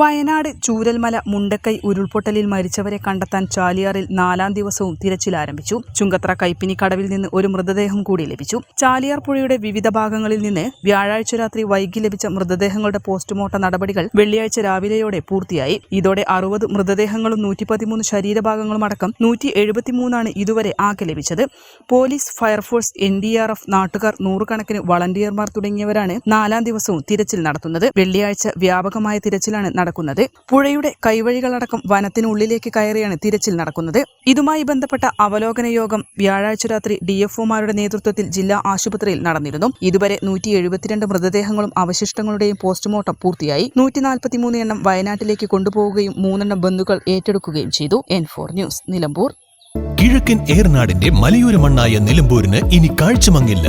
Wayanad Chooralmala Mundakkai ഉരുൾപൊട്ടലിൽ മരിച്ചവരെ കണ്ടെത്താൻ ചാലിയാറിൽ നാലാം ദിവസവും തിരച്ചിൽ ആരംഭിച്ചു. ചുങ്കത്ര കൈപ്പിനി കടവിൽ നിന്ന് ഒരു മൃതദേഹം കൂടി ലഭിച്ചു. ചാലിയാർ പുഴയുടെ വിവിധ ഭാഗങ്ങളിൽ നിന്ന് വ്യാഴാഴ്ച രാത്രി വൈകി ലഭിച്ച മൃതദേഹങ്ങളുടെ പോസ്റ്റ്മോർട്ടം നടപടികൾ വെള്ളിയാഴ്ച രാവിലെയോടെ പൂർത്തിയായി. ഇതോടെ അറുപത് മൃതദേഹങ്ങളും നൂറ്റി പതിമൂന്ന് ശരീരഭാഗങ്ങളും അടക്കം നൂറ്റി എഴുപത്തിമൂന്നാണ് ഇതുവരെ ആകെ ലഭിച്ചത്. Police fire force N D R F നാട്ടുകാർ നൂറുകണക്കിന് വളണ്ടിയർമാർ തുടങ്ങിയവരാണ് നാലാം ദിവസവും തിരച്ചിൽ നടത്തുന്നത്. വെള്ളിയാഴ്ച വ്യാപകമായ തിരച്ചിലാണ് നടക്കുന്നത്. പുഴയുടെ കൈവഴികളടക്കം വനത്തിനുള്ളിലേക്ക് കയറിയാണ് തിരച്ചിൽ നടക്കുന്നത്. ഇതുമായി ബന്ധപ്പെട്ട അവലോകന യോഗം വ്യാഴാഴ്ച രാത്രി ഡിഎഫ്ഒമാരുടെ നേതൃത്വത്തിൽ ജില്ലാ ആശുപത്രിയിൽ നടന്നിരുന്നു. ഇതുവരെ നൂറ്റി എഴുപത്തിരണ്ട് മൃതദേഹങ്ങളും അവശിഷ്ടങ്ങളുടെയും പോസ്റ്റ്മോർട്ടം പൂർത്തിയായി. നൂറ്റി നാൽപ്പത്തിമൂന്ന് എണ്ണം വയനാട്ടിലേക്ക് കൊണ്ടുപോവുകയും മൂന്നെണ്ണം ബന്ധുക്കൾ ഏറ്റെടുക്കുകയും ചെയ്തു. N four news Nilambur. കിഴക്കൻ ഏർനാടിന്റെ മലയോര മണ്ണായ നിലമ്പൂരിന് ഇനി കാഴ്ചമങ്ങില്ല.